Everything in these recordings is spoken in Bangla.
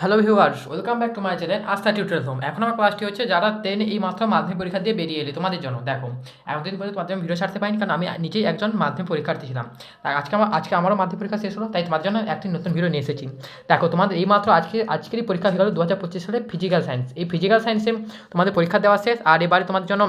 Hello viewers welcome back to my channel Astha tutorial home এখন আমার ক্লাসটি হচ্ছে যারা টেন এই মাত্র মাধ্যমিক পরীক্ষা দিয়ে বেরিয়ে এলে তোমাদের জন্য। দেখো, এতদিন পরে তোমাদের ভিডিও ছাড়তে পারিনি, কারণ আমি নিজেই একজন মাধ্যমিক পরীক্ষার্থী ছিলাম। তাই আজকে আমার, আজকে আমারও মাধ্যমিক পরীক্ষা শেষ হলো, তাই তোমার জন্য একটি নতুন ভিডিও নিয়ে এসেছি। দেখো, তোমাদের এই মাত্র আজকে, আজকেরই পরীক্ষা হয়ে গেল দু হাজার পঁচিশ সালে ফিজিক্যাল সায়েন্স এই ফিজিক্যাল সায়েন্সে তোমাদের পরীক্ষা দেওয়া শেষ, আর এবারে তোমাদের জন্য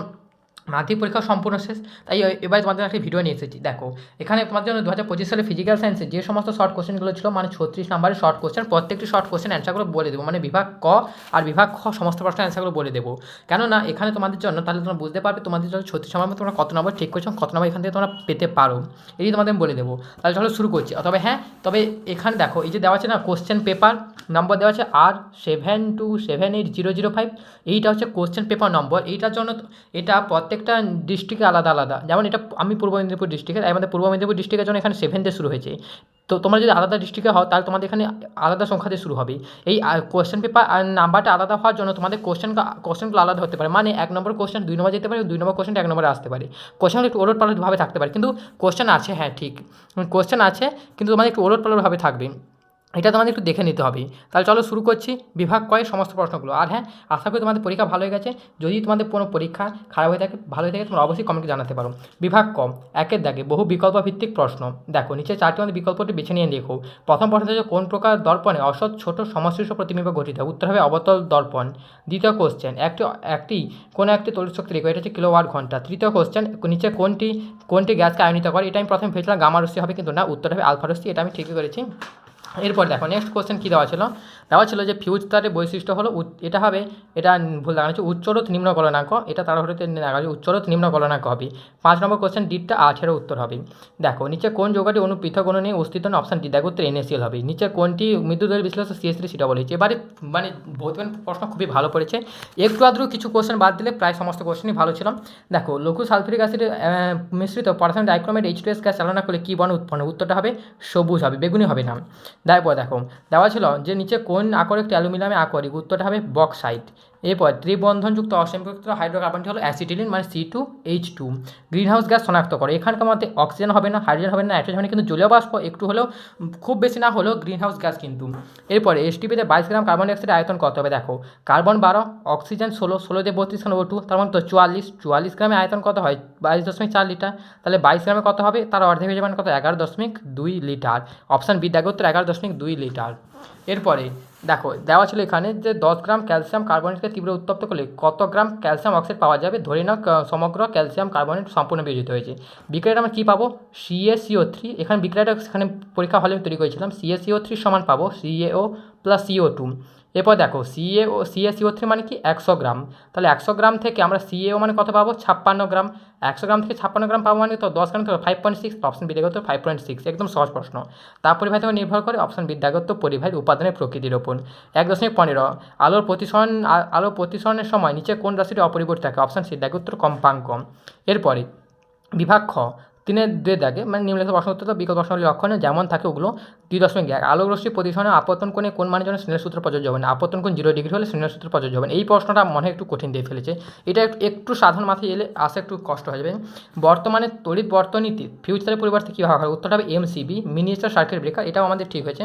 মাধ্যমিক পরীক্ষা সম্পূর্ণ শেষ, তাই এবার তোমাদের একটা ভিডিও নিয়ে এসেছি। দেখো, এখানে তোমার জন্য দু হাজার পঁচিশ সালে ফিজিক্যাল সায়েন্সে যে সমস্ত শর্ট কোশ্চেনগুলো ছিল মানে ছত্রিশ নাম্বারের শর্ট কোশ্চেন প্রত্যেকটি শর্ট কোশ্চেন অ্যান্সারগুলো বলে দেবো মানে বিভাগ ক আর বিভাগ খ সমস্ত প্রশ্নের অ্যান্সারগুলো বলে দেবো। কেননা এখানে তোমাদের জন্য, তাহলে তোমরা বুঝতে পারবে, তোমাদের জন্য ছত্রিশ নাম্বার তোমরা কত নম্বর ঠিক করছ, কত নম্বর এখান থেকে তোমরা পেতে পারো। এটি তোমাদের বলে দেবো। তাহলে চলো শুরু করছি। তবে হ্যাঁ তবে এখানে দেখো, এই যে দেওয়া আছে না কোশ্চেন পেপার নম্বর দেওয়া আছে আর seven two seven eight zero zero five এইটা হচ্ছে কোশ্চেন পেপার নম্বর এইটার জন্য এটা প্রত্যেকটা ডিস্ট্রিক্টে আলাদা আলাদা। যেমন এটা আমি পূর্ব মেদিনীপুর ডিস্ট্রিক্টের আমাদের পূর্ব মেদিনীপুর ডিস্ট্রিক্টের জন্য এখানে সেভেন দিয়ে শুরু হয়েছে। তো তোমরা যদি আলাদা ডিস্ট্রিক্টে হও, তাহলে তোমাদের এখানে আলাদা সংখ্যাতে শুরু হবে। এই কোশ্চেন পেপার আর নাম্বারটা আলাদা হওয়ার জন্য তোমাদের কোশ্চেন কোশ্চেনগুলো আলাদা হতে পারে। মানে এক নম্বর কোশ্চেন দুই নম্বর যেতে পারে, দুই নম্বর কোশ্চেনটা এক নম্বরে আসতে পারে। কোশ্চেন একটু ওলট পালটভাবে থাকতে পারে। কিন্তু কোশ্চেন আছে হ্যাঁ ঠিক। কোশ্চেন আছে, কিন্তু তোমাদের একটু ওলট পালটভাবে থাকবে। এটা তোমাদের একটু দেখে নিতে হবে। তাহলে চলো শুরু করছি বিভাগ কয়ের সমস্ত প্রশ্নগুলো। আর হ্যাঁ আশা করি তোমাদের পরীক্ষা ভালো হয়ে গেছে। যদি তোমাদের কোনো পরীক্ষা খারাপ হয়ে থাকে, ভালো হয়ে থাকে, তোমরা অবশ্যই কমেন্টে জানাতে পারো। বিভাগ কম একের দাগে বহু বিকল্প ভিত্তিক প্রশ্ন। দেখো নিচে চারটি আমাদের বিকল্পটি বেছে নিয়ে দেখো প্রথম প্রশ্ন হচ্ছে, কোন প্রকার দর্পণে অসৎ ছোট সমশীর্ষ প্রতিবিম্ব গঠিত? উত্তর হবে অবতল দর্পণ। দ্বিতীয় কোশ্চেন একটি একটি, কোনো একটি তড়িৎ শক্তি রেখো এটা হচ্ছে কিলোওয়াট ঘণ্টা। তৃতীয় কোশ্চেন নিচে কোনটি কোনটি গ্যাসকে আয়নিত করে? এটা আমি প্রথমে ভেবেছিলাম গামা রশ্মি হবে কিন্তু না, উত্তর হবে আলফারসি এটা আমি ঠিকই করেছি। এরপর দেখো নেক্সট কোশ্চেন কী দেওয়া ছিল? দেওয়া ছিল যে ফিউজ তারের বৈশিষ্ট্য হলো এটা হবে, এটা ভুল দেখানো হচ্ছে উচ্চরোধ নিম্ন গলনাঙ্ক, এটা তারা হতে দেখা যাচ্ছে উচ্চরোধ নিম্ন গলনাঙ্ক হবে। পাঁচ নম্বর কোশ্চেন ডিটটা আঠেরো উত্তর হবে। দেখো, নিচে কোন যোগাটি অনু, পৃথক অনু নিয়ে অস্তিত্ব অপশান ডি দেখো, উত্তর এনএসিএল হবে। নিচে কোনটি মৃত্যুদের বিশ্লেষণ সিএস থ্রি সেটা বলেছে। এবারে মানে ভৌতবিজ্ঞান প্রশ্ন খুবই ভালো পড়েছে। একটু আদ্রু কিছু কোশ্চেন বাদ দিলে প্রায় সমস্ত কোশ্চেনই ভালো ছিল। দেখো, লঘু সালফিউরিক অ্যাসিড মিশ্রিত potassium dichromate H two S gas চালনা করলে কী বর্ণ উৎপন্ন? উত্তরটা হবে, সবুজ হবে, বেগুনি হবে না। তারপর দেখো দেওয়া ছিল যে নিচে কোন আকরিকটি অ্যালুমিনিয়ামে আকরিক উত্তরটা হবে বক্সাইট এরপর ত্রিবন্ধনযুক্ত অসম্পৃক্ত হাইড্রোকার্বনটি হলো অ্যাসিটিলিন মানে C two H two greenhouse gas শনাক্ত করে। এখানকার মধ্যে অক্সিজেন হবে না, হাইড্রোজেন হবে না, নাইট্রোজেন হবে না, কিন্তু জলীয় বাষ্প একটু হলেও খুব বেশি না হলেও গ্রিনহাউস গ্যাস কিন্তু। এরপরে এসটিপিতে বাইশ গ্রাম কার্বন ডাইঅক্সাইড আয়তন কত হবে দেখো। কার্বন বারো অক্সিজেন ষোলো ষোলো দিয়ে বত্রিশ ও টু তার মানে তো চুয়াল্লিশ। চুয়াল্লিশ গ্রামে আয়তন কত হয়? বাইশ দশমিক চার লিটার। তাহলে বাইশ গ্রামে কত হবে? তার অর্ধেক হয়ে যাবে মানে কত? এগারো দশমিক দুই লিটার। অপশান বি দেখো এগারো দশমিক দুই লিটার। এরপরে দেখো, দেওয়া ছিল এখানে যে দশ গ্রাম ক্যালসিয়াম কার্বনেটকে তীব্র উত্তপ্ত করলে কত গ্রাম ক্যালসিয়াম অক্সাইড পাওয়া যাবে? ধরে নাও সমগ্র ক্যালসিয়াম কার্বনেট সম্পূর্ণ বিয়োজিত হয়েছে। বিক্রিয়াটা আমরা কী পাবো? সিএসিও থ্রি এখানে বিক্রিয়াটা সেখানে পরীক্ষা হলে তৈরি করেছিলাম। সিএসিও থ্রি সমান পাবো সিএও প্লাস সিও টু এরপর দেখো সিএ সিএও সিএসিও থ্রি মানে কি? একশো গ্রাম। তাহলে একশো গ্রাম থেকে আমরা সিএও মানে কত পাবো? ছাপ্পান্ন গ্রাম। একশো গ্রাম থেকে ছাপ্পান্ন গ্রাম পাবো মানে তো দশ গ্রাম থেকে ফাইভ পয়েন্ট সিক্স অপশন বিদ্যাগত ফাইভ পয়েন্ট সিক্স একদম সহজ প্রশ্ন। তার পরিবাহিত নির্ভর করে অপশন বিদ্যাগত পরিবাহী উপাদানের প্রকৃতির ওপর এক দশমিক পনেরো, আলোর প্রতিসরণ আলোর প্রতিসরণের সময় নিচে কোন রাশিটি অপরিবর্তিত থাকে? অপশন সি উত্তর কম্পাঙ্ক। এরপরে বিভাগ খ তিনের দুই দাগে মানে নিম্নলিখিত প্রশ্ন উত্তর বিকল্প প্রশ্নগুলি লক্ষণে যেমন থাকে ওগুলো দুই দশমিক এক আলোক রশ্মি প্রতিসরণে আপতন কোণে কোন মানের জন্য স্নেহের সূত্র প্রযোজ্য হবে না আপতন কোণ জিরো ডিগ্রি হলে স্নেহের সূত্র প্রযোজ্য হবে এই প্রশ্নটা মনে একটু কঠিন দিয়ে ফেলেছে এটা একটু সাধারণ মাথায় এলে আসা একটু কষ্ট হয়ে যাবে বর্তমানে তড়িৎ বর্তনীতি ফিউচারের পরিবর্তে কী হয় উত্তরটা হবে এমসিবি মিনিস্টার সার্কিট ব্রেকার এটাও আমাদের ঠিক হয়েছে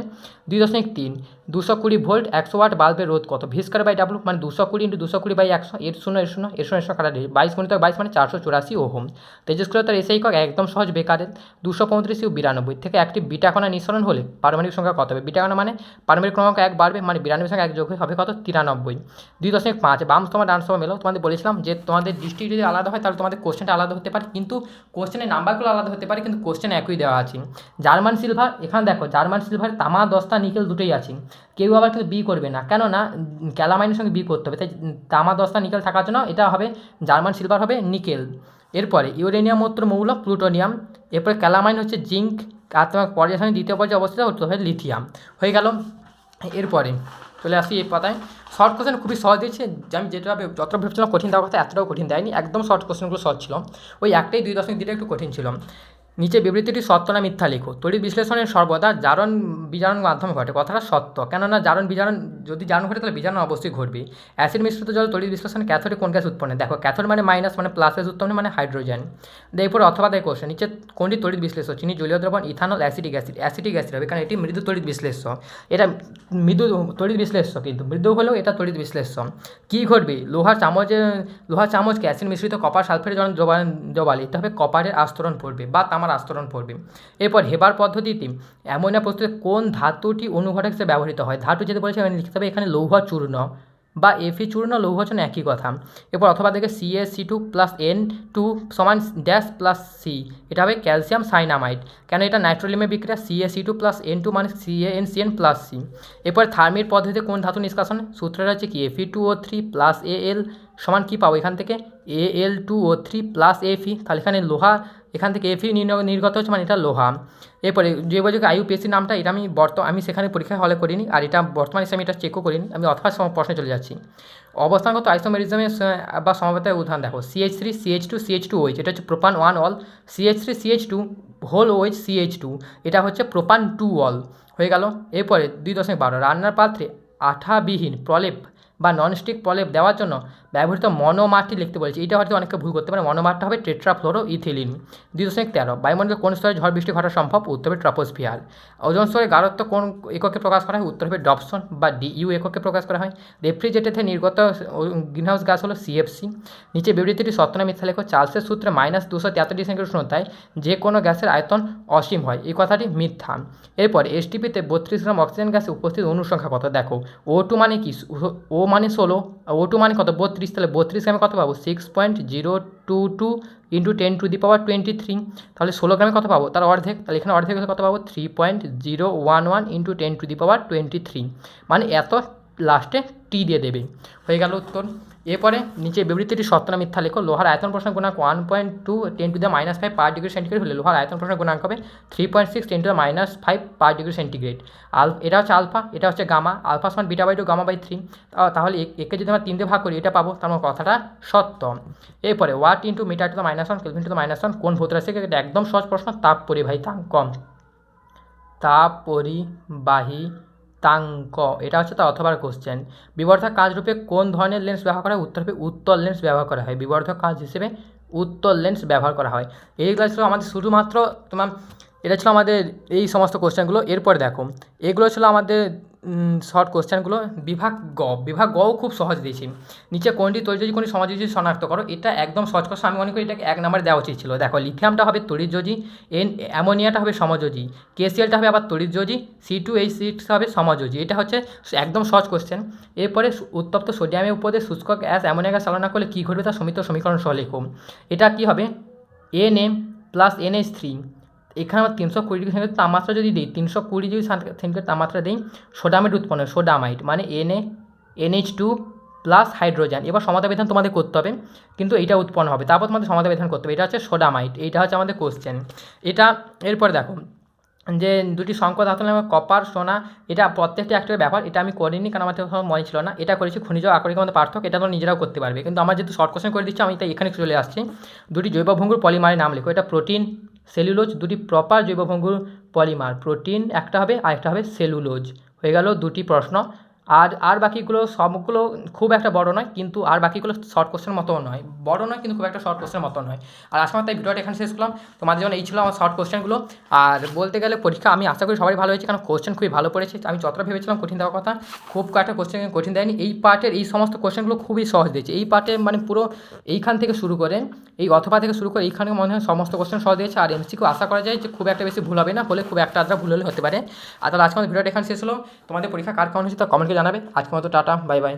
দুই দশমিক তিন দুশো কুড়ি ভোল্ট একশো ওয়াট বাল্বের রোধ কত ভিস্কার বাই ডাব্লু মানে দুশো কুড়ি ইন্টু দুশো কুড়ি বাই একশো এর শূন্য এর শূন্য এর শূন্য এর শূন্য কাটা বাইশ গুণিত বাইশ মানে চারশো চুরাশি ওহম তেজস্ক্রিয়তার এসেই একক একদম সহজ বেকারের। দুশো পঁয়ত্রিশ ও বিরানব্বই থেকে একটি বিটা কণা নিঃসরণ হলে পারমাণবিক সংখ্যা কত হবে? বিটা কণা মানে পারমাণবিক ক্রমাঙ্ক এক বাড়বে মানে বিরানব্বই সংখ্যা এক যোগ হবে কত? তিরানব্বই। দুই দশমিক পাঁচ বাম তোমার ডান স্তমা মেলো। তোমাদের বলেছিলাম যে তোমাদের ডিস্ট্রিক্ট যদি আলাদা হয় তাহলে তোমাদের কোশ্চেনটা আলাদা হতে পারে, কিন্তু কোশ্চেনের নাম্বারগুলো আলাদা হতে পারে, কিন্তু কোশ্চেন একই দেওয়া আছে। জার্মান সিলভার, এখানে দেখো, জার্মান সিলভার তামা, দস্তা, নিকেল দুটোই আছে। কেউ আবার কিন্তু বি করবে না, কেননা ক্যালামাইনের সঙ্গে বি করতে হবে, তাই তামা, দস্তা, নিকেল থাকার জন্য এটা হবে, জার্মান সিলভার হবে নিকেল। এরপরে, ইউরেনিয়াম উত্তর মৌল প্লুটোনিয়াম, এরপরে ক্যালামাইন হচ্ছে জিঙ্ক আর তোমার পর্যায় দ্বিতীয় পর্যায়ে অবস্থিত উত্তর লিথিয়াম। হয়ে গেল। এরপরে, চলে আসি এই পাতায়। শর্ট কোশ্চেন খুবই সহজ দিয়েছে, যে আমি যেটা যতটা ভেবেছিলাম কঠিন দেওয়ার কথা এতটাও কঠিন দেয়নি। একদম শর্ট কোশ্চেনগুলো সহজ ছিল। ওই একটাই দুই দশমিক দিলে একটু কঠিন ছিল। নিচে বিবৃতিটি সত্য না মিথ্যা লেখো। তড়িৎ বিশ্লেষণের সর্বদা জারণ বিজারণ মাধ্যমে ঘটে। কথাটা সত্য। কেননা জারণ বিজারণ যদি জারণ ঘটে, তাহলে বিজারণ অবশ্যই ঘটবে। অ্যাসিড মিশ্রিত জল, তড়িৎ বিশ্লেষণে, ক্যাথোডে কোন গ্যাস উৎপন্ন? দেখো, ক্যাথোড মানে মাইনাস মানে প্লাসের উৎপন্ন মানে হাইড্রোজেন। এরপর অথবা দেয় কোশ্চেন নিচে কোনটি তড়িৎ বিশ্লেষ্য চিনি, জলীয় দ্রবণ, ethanol, acidic acid. Acidic acid হবে, কারণ এটি মৃদু তড়িৎ বিশ্লেষ্য এটা মৃদু তড়িৎ বিশ্লেষ্য কিন্তু। মৃদু হলেও এটা তড়িৎ বিশ্লেষ্য কী ঘটবে? লোহার চামচে, লোহার চামচকে অ্যাসিড মিশ্রিত কপার সালফেট যখন জবালে। এটা হবে কপারের আস্তরণ পড়বে বা তামার আস্তরণ পড়বে। এরপর হেবার পদ্ধতিতে অ্যামোনিয়া প্রস্তুতে কোন ধাতুটি অনুঘটক হিসেবে ব্যবহৃত হয়? ধাতু যেতে বলেছে, আমি লিখতে হবে এখানে লৌহ চূর্ণ বা এফি চূর্ণ, লৌহ চূর্ণ একই কথা। এরপর অথবা দেখে C S C two plus N two সমান ড্যাশ প্লাস সি এটা হবে ক্যালসিয়াম সাইনামাইড কেন এটা নাইট্রোলিয়ামের বিক্রিয়া? C C two plus N two মানে C A N C N plus C এরপর থার্মির পদ্ধতিতে কোন ধাতু নিষ্কাশন? সূত্রটা হচ্ছে কি? F E two O three plus A L সমান কী পাবো? এখান থেকে A L two O three plus F E তাহলে এখানে লোহা, এখান থেকে এফি নির্গত হচ্ছে মানে এটা লোহা। এরপরে যে বলছে আইউপিএসসি নামটা, এটা আমি বর্ত, আমি সেখানে পরীক্ষা হলে করিনি, আর এটা বর্তমানে আমি এটা চেকও করিনি, আমি অথবা প্রশ্নে চলে যাচ্ছি। অবস্থানগত আইসোমেরিজমের বা সমবেতের উদাহরণ দেখো CH three CH two CH two OH এটা হচ্ছে propan one ol CH three CH two whole OH CH two এটা হচ্ছে প্রোপান টু অল হয়ে গেল। এরপরে দুই দশমিক বারো, রান্নার পাত্রে আঠাবিহীন প্রলেপ বা ননস্টিক প্রলেপ দেওয়ার জন্য ব্যবহৃত মনোমারটি লিখতে বলেছি। এটা হয়তো অনেকে ভুল করতে পারে। মনোমারটা হবে টেট্রাফ্লোরো ইথিলিন দুই দশমিক তেরো। বায়ুমণ্ডলে কোন স্তরে ঝড় বৃষ্টি ঘটা সম্ভব? উত্তর হবে ট্রপোস্ফিয়ার ওজন স্তরে গাঢ়ত্ব কোন এককে প্রকাশ করা হয়? উত্তর হবে ডপসন বা ডিইউ এককে প্রকাশ করা হয়। রেফ্রিজারেটর নির্গত গ্রিনহাউস গ্যাস হলো সিএফসি নিচে বিবৃতিটি সত্য না মিথ্যা লেখো। চার্লসের সূত্রে মাইনাস দুশো তিয়াত্তর ডিগ্রি সেন্টিগ্রেড উষ্ণতায় যে কোনো গ্যাসের আয়তন অসীম হয়। এই কথাটি মিথ্যা। এরপর এসটিপিতে বত্রিশ গ্রাম অক্সিজেন গ্যাসে উপস্থিত অনুসংখ্যা কত? দেখো ও টু মানে কি? ও মানে ষোলো ও টু মানে কত? বত্রিশ, তাহলে বত্রিশ গ্রামে কত পাবো? Six point zero two two into ten to the power twenty three তাহলে ষোলো গ্রামে কত পাবো? তার অর্ধেক, তাহলে এখানে অর্ধেক হলে কত পাবো? Three point zero one one into ten to the power twenty three মানে এত লাস্টে টি দিয়ে দেবে। হয়ে গেল উত্তর। এরপরে নিচে বিবৃতিটি সত্য না মিথ্যা লেখো। লোহার আয়তন প্রশ্ন গুণাঙ্ক one point two ten to the minus five per degree centigrade হলে লোহার আয়তন প্রশ্ন গুণাঙ্ক হবে three point six ten to the minus five per degree centigrade আল, এটা হচ্ছে আলফা, এটা হচ্ছে গামা, আলফা সমান beta by two gamma by three তাহলে একে যদি আমরা তিন দিয়ে ভাগ করি, এটা পাবো তার মানে কথাটা সত্য। এরপরে watt into metre to the minus one kelvin to the minus one কোন ভূত রাশি এটা একদম সহজ প্রশ্ন তাপ পরিবাহিতাঙ্ক তাপ পরিবাহী তাঙ্ক। এটা হচ্ছে তার অথবার কোশ্চেন বিবর্ধক কাজরূপে কোন ধরনের লেন্স ব্যবহার করা হয়? উত্তর হবে উত্তল লেন্স ব্যবহার করা হয়। বিবর্ধক কাজ হিসেবে উত্তল লেন্স ব্যবহার করা হয়। এই ক্লাস ছিল আমাদের শুধুমাত্র তোমার, এটা ছিল আমাদের এই সমস্ত কোশ্চেনগুলো এরপর দেখো, এগুলো ছিল আমাদের শর্ট কোশ্চেনগুলো বিভাগ গ। বিভাগ গও খুব সহজ দিয়েছি। নিচে কোনটি তৈরি কোন সমাজযোজী শনাক্ত করো, এটা একদম সহজ কোশ্চেন আমি মনে করি এটাকে এক নাম্বার দেওয়া উচিত ছিল। দেখো, লিথিয়ামটা হবে তড়িৎযোজী, এন, অ্যামোনিয়াটা হবে সমযোজী, কেসিএলটা হবে আবার তড়িৎযোজী সি টু এইচ সিক্স হবে সমযোজী। এটা হচ্ছে একদম সহজ কোশ্চেন এরপরে উত্তপ্ত সোডিয়ামের উপরে শুষ্ক গ্যাস, অ্যামোনিয়া গ্যাস চালনা করলে কী ঘটবে তার সমিত সমীকরণ সহ লেখো। এটা কী হবে? N M plus N H three এখানে আমার তিনশো কুড়ি ডিগ্রি সেন্টিগ্রেড তাপমাত্রা যদি দিই, তিনশো কুড়ি ডিগ্রি সেন্টিগ্রেড তাপমাত্রা দিই সোডামাইট উৎপন্ন হয় সোডামাইট মানে NA NH two plus hydrogen এবার সমাধা বিধান তোমাদের করতে হবে, কিন্তু এটা উৎপন্ন হবে। তারপর তোমাদের সমাধাবিধান করতে হবে, এটা হচ্ছে সোডামাইট এইটা হচ্ছে আমাদের কোশ্চেন এটা এরপরে দেখো, যে দুটি সংকট ধাতু নামে কপার, সোনা, এটা প্রত্যেকটি একটা ব্যাপার, এটা আমি করিনি কারণ আমার তখন মনে ছিল না। এটা করেছি খনিজ আকরিক মধ্যে পার্থক্য, এটা তো নিজেরাও করতে পারবে। কিন্তু আমার যেহেতু শর্ট কোশ্চেন করে দিচ্ছি, আমি তাই এখানে চলে আসছি। দুটি জৈব ভঙ্গুর পলিমারের নাম লেখো, এটা প্রোটিন সেলুলোজ দুটি প্রপার জৈবভঙ্গুর পলিমার, প্রোটিন একটা হবে আর একটা হবে সেলুলোজ। হয়ে গেল দুটি প্রশ্ন। আর আর বাকিগুলো সবগুলো খুব একটা বড় নয়, কিন্তু আর বাকিগুলো শর্ট কোশ্চেন মতো নয়। বড় নয়, কিন্তু খুব একটা শর্ট কোশ্চেন মতো নয়। আর আজকে আমার তাই ভিডিওটা এখানে শেষ করলাম। তোমাদের জন্য এই ছিল আমার শর্ট কোশ্চেনগুলো আর বলতে গেলে পরীক্ষা আমি আশা করি সবাই ভালো হয়েছে, কারণ কোশ্চেন খুবই ভালো পড়েছে। আমি যতটা ভেবেছিলাম কঠিন দেওয়ার কথা, খুব কয়েকটা কোশ্চেন কঠিন দেয়নি। এই পার্টের এই সমস্ত কোশ্চেনগুলো খুবই সহজ দিয়েছে। এই পার্টে মানে পুরো এইখান থেকে শুরু করে, এই অথবা থেকে শুরু করে এইখানে মনে হয় সমস্ত কোশ্চেন সহজ দিয়েছে। আর এমসিকিউ আশা করা যায় যে খুব একটা বেশি ভুল হবে না, হলে খুব একটা আদ্রা ভুল হলে হতে পারে। আর তাহলে আজকে আমাদের ভিডিওটা এখানে শেষ হলো। তোমাদের পরীক্ষা কার কেমন হয়েছে তা কমেন্টকে জানাবে। আজকের মতো টাটা বাই বাই।